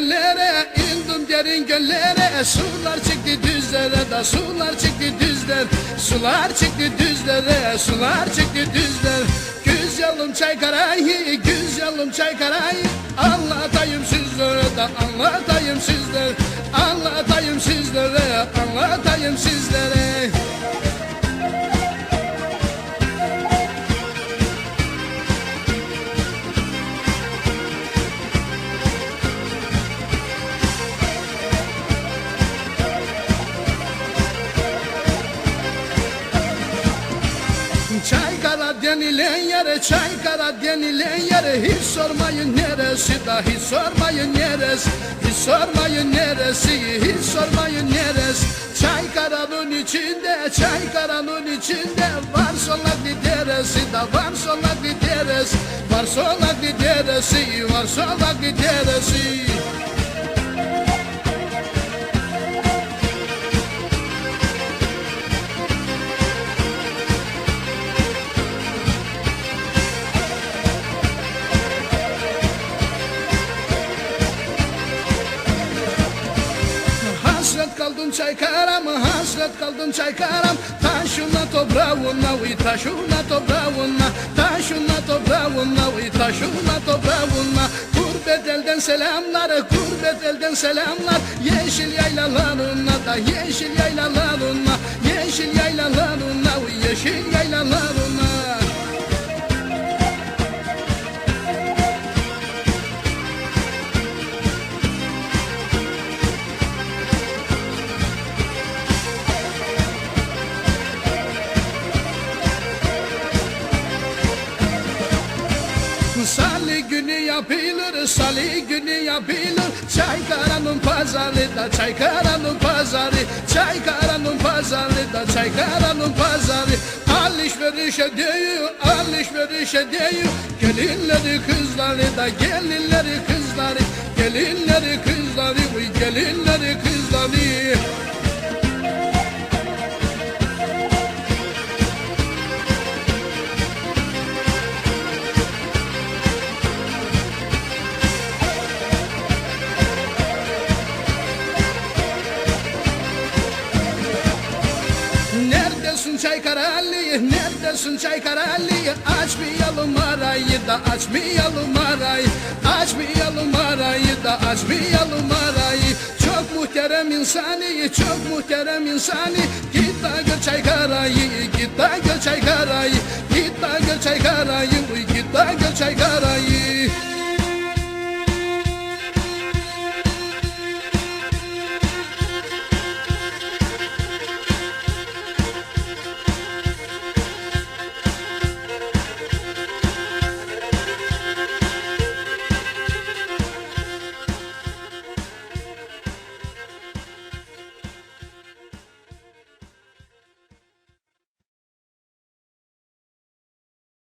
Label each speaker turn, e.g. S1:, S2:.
S1: göllere indim derin göllere. Sular çıktı düzlere da sular çıktı düzler. Sular çıktı düzlere sular çıktı düzler. Güzelim çaykarayı güzelim çaykarayı Anlatayım sizlere de anlatayım sizlere. Anlatayım sizlere anlatayım sizlere Çaykara denilen yere, Çaykara denilen yere Hiç sormayın neresi da hiç sormayın neresi Hiç sormayın neresi, hiç sormayın neresi. Çaykara'nın içinde, Çaykara'nın içinde Var solaklı deresi da var solaklı deresi Var solaklı deresi, var solaklı deresi Çaykaram, hasret kaldım çaykaram. Taşına toprağına, uy taşına toprağına. Taşına toprağına, uy taşına toprağına. Gurbet elden selamlar, gurbet elden selamlar. Yeşil yaylalarına da, yeşil yaylalarına. Yeşil yaylalarına, uy yeşil yaylalarına Salı günü yapılır, salı günü yapılır. Çaykara'nın pazarı da Çaykara'nın pazarı. Çaykara'nın pazarı da Çaykara'nın pazarı. Alışverişe diyor, alışverişe diyor. Gelinleri kızları da gelinleri kızları. Gelinleri kızları, gelinleri kızları Çaykaralı, neredesin Çaykaralı Açmayalım arayı da açmayalım arayı. Açmayalım arayı da açmayalım arayı. Çok muhterem insani, çok muhterem insani. Git da gör Çaykara'yı, git da gör Çaykara'yı. Git da gör Çaykara'yı, git da gör Çaykara'yı